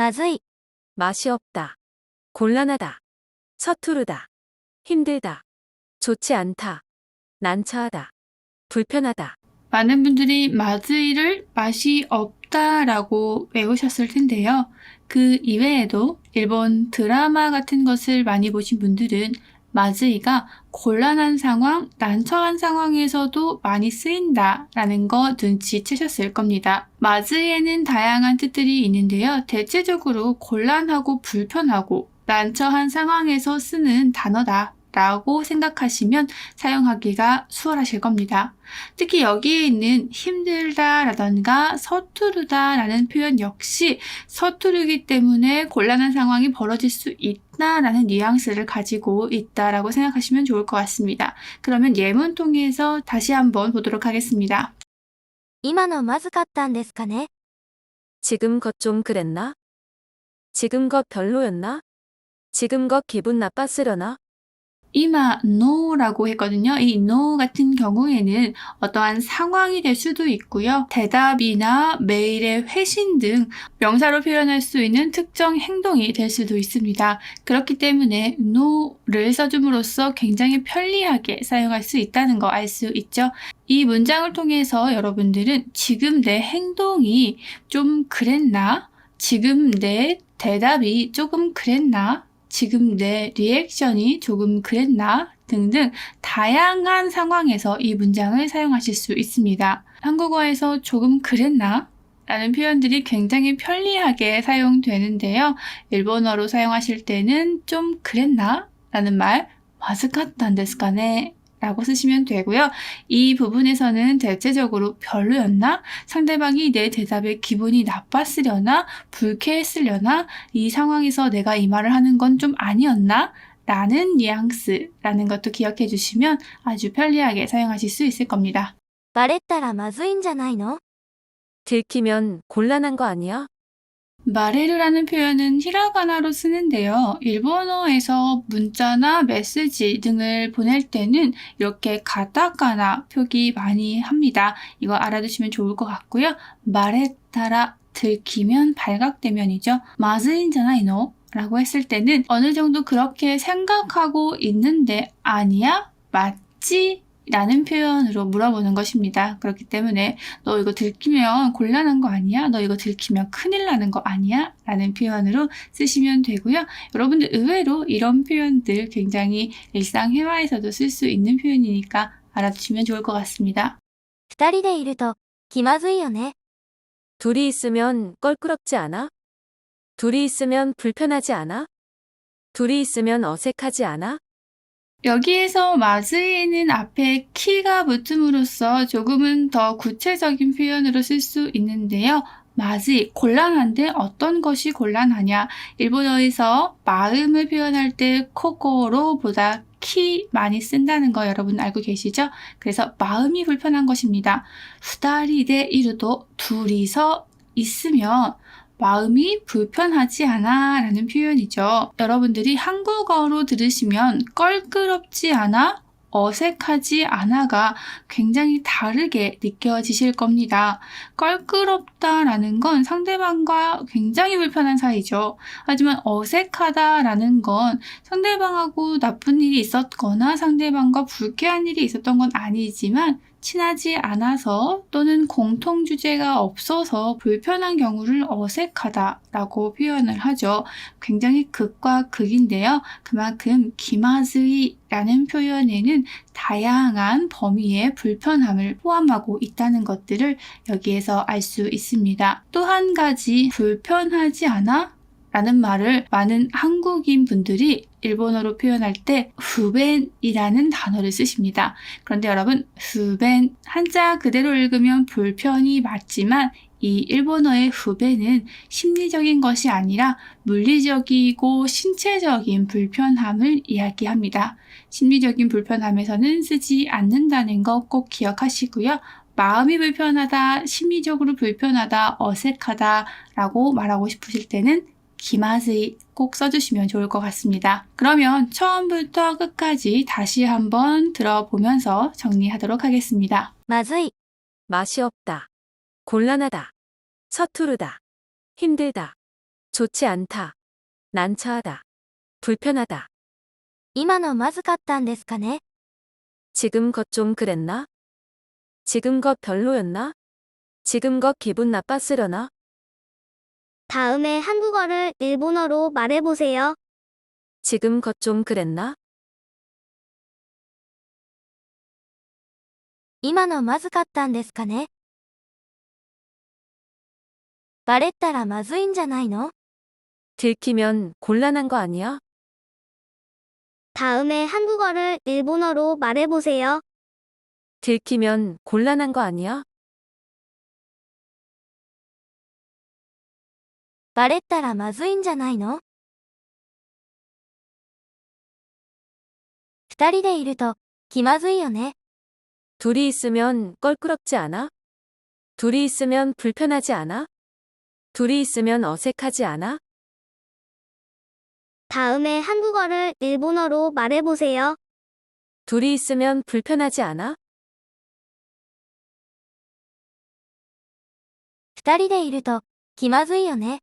마즈이. 맛이 없다. 곤란하다. 서투르다. 힘들다. 좋지 않다. 난처하다. 불편하다. 많은 분들이 마즈이를 맛이 없다라고 외우셨을 텐데요. 그 이외에도 일본 드라마 같은 것을 많이 보신 분들은 마즈이가 곤란한 상황, 난처한 상황에서도 많이 쓰인다 라는 거 눈치채셨을 겁니다. 마즈이에는 다양한 뜻들이 있는데요. 대체적으로 곤란하고 불편하고 난처한 상황에서 쓰는 단어다. 라고 생각하시면 사용하기가 수월하실 겁니다. 특히 여기에 있는 힘들다라던가 서투르다라는 표현 역시 서투르기 때문에 곤란한 상황이 벌어질 수 있다라는 뉘앙스를 가지고 있다라고 생각하시면 좋을 것 같습니다. 그러면 예문 통해서 다시 한번 보도록 하겠습니다. 今のまずかったんですかね 지금 것 좀 그랬나? 지금 것 별로였나? 지금 것 기분 나빴으려나? 이마 no라고 했거든요. 이 no 같은 경우에는 어떠한 상황이 될 수도 있고요. 대답이나 메일의 회신 등 명사로 표현할 수 있는 특정 행동이 될 수도 있습니다. 그렇기 때문에 no를 써줌으로써 굉장히 편리하게 사용할 수 있다는 거 알 수 있죠. 이 문장을 통해서 여러분들은 지금 내 행동이 좀 그랬나? 지금 내 대답이 조금 그랬나? 지금 내 리액션이 조금 그랬나? 등등 다양한 상황에서 이 문장을 사용하실 수 있습니다. 한국어에서 조금 그랬나? 라는 표현들이 굉장히 편리하게 사용되는데요. 일본어로 사용하실 때는 좀 그랬나? 라는 말, 마스카탄 데스카네? 라고 쓰시면 되고요. 이 부분에서는 대체적으로 별로였나? 상대방이 내 대답에 기분이 나빴으려나? 불쾌했으려나? 이 상황에서 내가 이 말을 하는 건 좀 아니었나? 라는 뉘앙스라는 것도 기억해 주시면 아주 편리하게 사용하실 수 있을 겁니다. バレったらまずいんじゃないの 들키면 곤란한 거 아니야? 마레르라는 표현은 히라가나로 쓰는데요. 일본어에서 문자나 메시지 등을 보낼 때는 이렇게 가타카나 표기 많이 합니다. 이거 알아두시면 좋을 것 같고요. 마레타라 들키면 발각되면이죠. 마즈인잖아이노 라고 했을 때는 어느 정도 그렇게 생각하고 있는데 아니야? 맞지? 라는 표현으로 물어보는 것입니다. 그렇기 때문에 너 이거 들키면 곤란한 거 아니야? 너 이거 들키면 큰일 나는 거 아니야? 라는 표현으로 쓰시면 되고요. 여러분들 의외로 이런 표현들 굉장히 일상 회화에서도 쓸 수 있는 표현이니까 알아두시면 좋을 것 같습니다. 二人でいると、気まずいよね。 둘이 있으면 껄끄럽지 않아? 둘이 있으면 불편하지 않아? 둘이 있으면 어색하지 않아? 여기에서 마즈이는 앞에 키가 붙음으로써 조금은 더 구체적인 표현으로 쓸 수 있는데요. 마지, 곤란한데 어떤 것이 곤란하냐? 일본어에서 마음을 표현할 때 코코로보다 키 많이 쓴다는 거 여러분 알고 계시죠? 그래서 마음이 불편한 것입니다. 후다리데 이르도 둘이서 있으면 마음이 불편하지 않아 라는 표현이죠. 여러분들이 한국어로 들으시면 껄끄럽지 않아? 어색하지 않아가 굉장히 다르게 느껴지실 겁니다. 껄끄럽다라는 건 상대방과 굉장히 불편한 사이죠. 하지만 어색하다라는 건 상대방하고 나쁜 일이 있었거나 상대방과 불쾌한 일이 있었던 건 아니지만 친하지 않아서 또는 공통 주제가 없어서 불편한 경우를 어색하다라고 표현을 하죠. 굉장히 극과 극인데요. 그만큼 기마즈이라는 표현에는 다양한 범위의 불편함을 포함하고 있다는 것들을 여기에서 알 수 있습니다. 또 한 가지 불편하지 않아? 라는 말을 많은 한국인 분들이 일본어로 표현할 때 후벤이라는 단어를 쓰십니다. 그런데 여러분 후벤 한자 그대로 읽으면 불편이 맞지만 이 일본어의 후벤은 심리적인 것이 아니라 물리적이고 신체적인 불편함을 이야기합니다. 심리적인 불편함에서는 쓰지 않는다는 거 꼭 기억하시고요. 마음이 불편하다, 심리적으로 불편하다, 어색하다 라고 말하고 싶으실 때는 기마스이 꼭 써주시면 좋을 것 같습니다. 그러면 처음부터 끝까지 다시 한번 들어보면서 정리하도록 하겠습니다. まずい、 맛이 없다. 곤란하다. 서투르다. 힘들다. 좋지 않다. 난처하다. 불편하다.今のまずかったんですかね 지금 것 좀 그랬나? 지금 것 별로였나? 지금 것 기분 나빴으려나? 다음에 한국어를 일본어로 말해보세요. 지금 것 좀 그랬나? 今のまずかったんですかねバレったらまずいんじゃないの 들키면 곤란한 거 아니야? 다음에 한국어를 일본어로 말해보세요. 들키면 곤란한 거 아니야? バレったらまずいんじゃないの二人でいると気まずいよね。 둘이 있으면 껄끄럽지 않아? 둘이 있으면 불편하지 않아? 둘이 있으면 어색하지 않아? 다음에 한국어를 일본어로 말해보세요. 둘이 있으면 불편하지 않아? 二人でいると気まずいよね。